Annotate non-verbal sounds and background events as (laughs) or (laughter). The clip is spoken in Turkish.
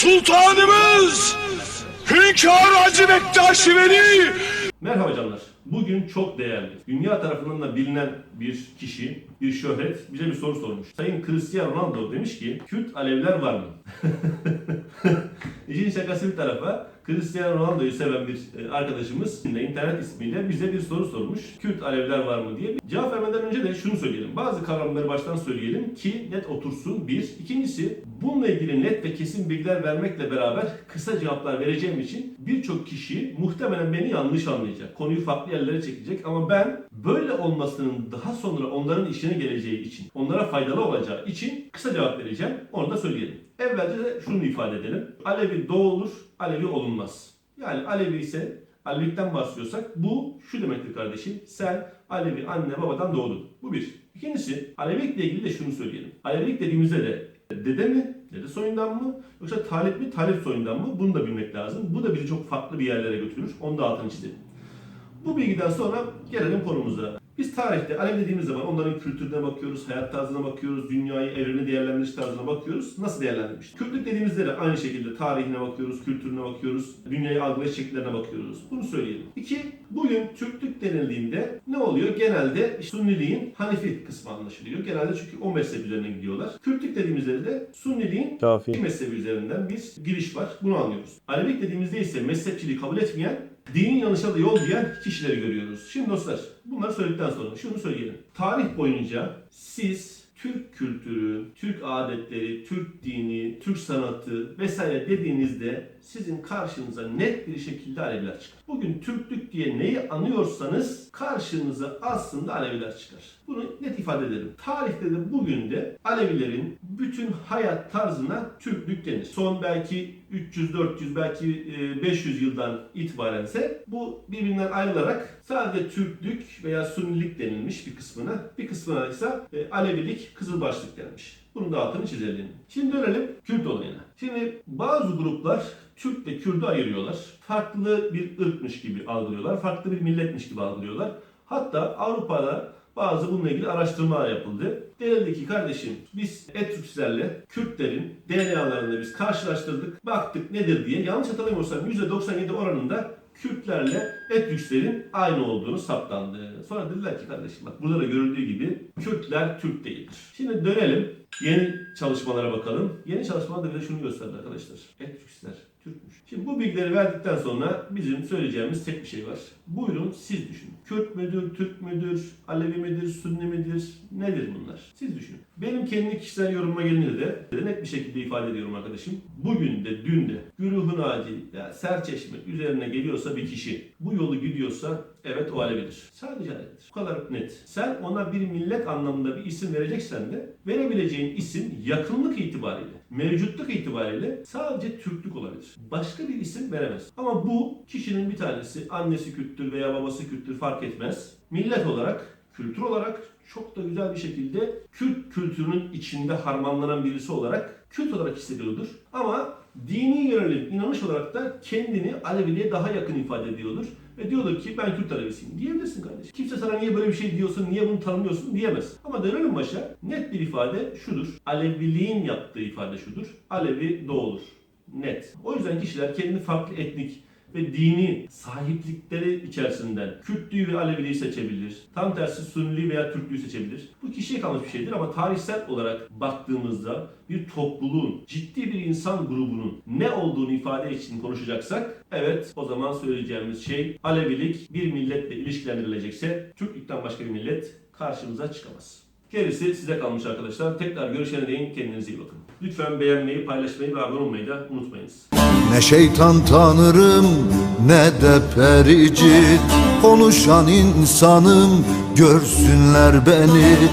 Sultanımız Hünkâr Hacı Bektaş Veli Merhaba canlar. Bugün çok değerli, dünya tarafından da bilinen bir kişi, bir şöhret bize bir soru sormuş. Sayın Cristiano Ronaldo demiş ki, Kürt Alevler var mı? (laughs) İşin şakası bir tarafa, Cristiano Ronaldo'yu seven bir e, arkadaşımız internet ismiyle bize bir soru sormuş. Kürt Alevler var mı diye. Cevap vermeden önce de şunu söyleyelim. Bazı kavramları baştan söyleyelim ki net otursun. Bir. İkincisi, bununla ilgili net ve kesin bilgiler vermekle beraber kısa cevaplar vereceğim için birçok kişi muhtemelen beni yanlış anlayacak. Konuyu farklı yerlere çekecek ama ben böyle olmasının daha sonra onların işine geleceği için, onlara faydalı olacağı için kısa cevap vereceğim. Onu da söyleyelim. Evvelce de şunu ifade edelim. Alevi doğulur, Alevi olunmaz. Yani Alevi ise Alevilikten bahsediyorsak bu şu demektir kardeşim. Sen Alevi anne babadan doğdun. Bu bir. İkincisi Alevilikle ilgili de şunu söyleyelim. Alevilik dediğimizde de dede mi? Dede soyundan mı? Yoksa talip mi? Talip soyundan mı? Bunu da bilmek lazım. Bu da bizi çok farklı bir yerlere götürür. Onu da altını çizelim. Bu bilgiden sonra gelelim konumuza. Biz tarihte Alev dediğimiz zaman onların kültürüne bakıyoruz, hayat tarzına bakıyoruz, dünyayı, evreni değerlendiriş tarzına bakıyoruz. Nasıl değerlendirmiş? Kürtlük dediğimizde de aynı şekilde tarihine bakıyoruz, kültürüne bakıyoruz, dünyayı algılayış şekillerine bakıyoruz. Bunu söyleyelim. İki, bugün Türklük denildiğinde ne oluyor? Genelde Sunniliğin Hanifi kısmı anlaşılıyor. Genelde çünkü o mezhep üzerine gidiyorlar. Kürtlük dediğimizde de Sunniliğin Kafi. mezhebi üzerinden bir giriş var. Bunu anlıyoruz. Alevilik dediğimizde ise mezhepçiliği kabul etmeyen, dinin yanlışa da yol diyen kişileri görüyoruz. Şimdi dostlar bunları söyledikten sonra şunu söyleyelim. Tarih boyunca siz Türk kültürü, Türk adetleri, Türk dini, Türk sanatı vesaire dediğinizde sizin karşınıza net bir şekilde Aleviler çıkar. Bugün Türklük diye neyi anıyorsanız karşınıza aslında Aleviler çıkar. Bunu net ifade edelim. Tarihte de bugün de Alevilerin bütün hayat tarzına Türklük denir. Son belki 300-400 belki e, 500 yıldan itibarense bu birbirinden ayrılarak sadece Türklük veya Sunnilik denilmiş bir kısmına, bir kısmına ise e, Alevilik, Kızılbaşlık denmiş. Bunun da altını çizelim. Şimdi dönelim Kürt olayına. Şimdi bazı gruplar Türk ve Kürt'ü ayırıyorlar. Farklı bir ırkmış gibi algılıyorlar. Farklı bir milletmiş gibi algılıyorlar. Hatta Avrupa'da bazı bununla ilgili araştırmalar yapıldı. Denildi ki kardeşim biz Etürklerle Kürtlerin DNA'larını biz karşılaştırdık. Baktık nedir diye. Yanlış hatırlamıyorsam %97 oranında Kürtlerle Etürklerin aynı olduğunu saptandı. Sonra dediler ki kardeşim bak burada da görüldüğü gibi Kürtler Türk değildir. Şimdi dönelim yeni çalışmalara bakalım. Yeni çalışmalar da bize şunu gösterdi arkadaşlar. Etürkler Türkmüş. Şimdi bu bilgileri verdikten sonra bizim söyleyeceğimiz tek bir şey var. Buyurun siz düşünün. Kürt müdür, Türk müdür, Alevi midir, Sünni midir? Nedir bunlar? Siz düşünün. Benim kendi kişisel yorumuma gelince de net bir şekilde ifade ediyorum arkadaşım. Bugün de dün de Güruhun Adi ya Serçeşme üzerine geliyorsa bir kişi bu yolu gidiyorsa evet o Alevidir. Sadece Alevidir. Bu kadar net. Sen ona bir millet anlamında bir isim vereceksen de verebileceğin isim yakınlık itibariyle, mevcutluk itibariyle sadece Türklük olabilir. Başka bir isim veremez. Ama bu kişinin bir tanesi annesi Kürttür veya babası Kürttür fark etmez. Millet olarak, kültür olarak çok da güzel bir şekilde Kürt kültürünün içinde harmanlanan birisi olarak Kürt olarak hissediyordur. Ama dini yönelim, inanış olarak da kendini Aleviliğe daha yakın ifade ediyordur. Ve diyordur ki ben Kürt Alevisiyim. Diyebilirsin kardeşim. Kimse sana niye böyle bir şey diyorsun, niye bunu tanımıyorsun diyemez. Ama dönelim başa. Net bir ifade şudur. Aleviliğin yaptığı ifade şudur. Alevi doğulur. Net. O yüzden kişiler kendi farklı etnik ve dini sahiplikleri içerisinden Kürtlüğü ve Aleviliği seçebilir. Tam tersi Sünniliği veya Türklüğü seçebilir. Bu kişiye kalmış bir şeydir ama tarihsel olarak baktığımızda bir topluluğun, ciddi bir insan grubunun ne olduğunu ifade için konuşacaksak evet o zaman söyleyeceğimiz şey Alevilik bir milletle ilişkilendirilecekse Türklükten başka bir millet karşımıza çıkamaz. Gerisi size kalmış arkadaşlar. Tekrar görüşene değin kendinize iyi bakın. Lütfen beğenmeyi, paylaşmayı ve abone olmayı da unutmayınız. Ne şeytan tanırım ne de pericit Konuşan insanım görsünler beni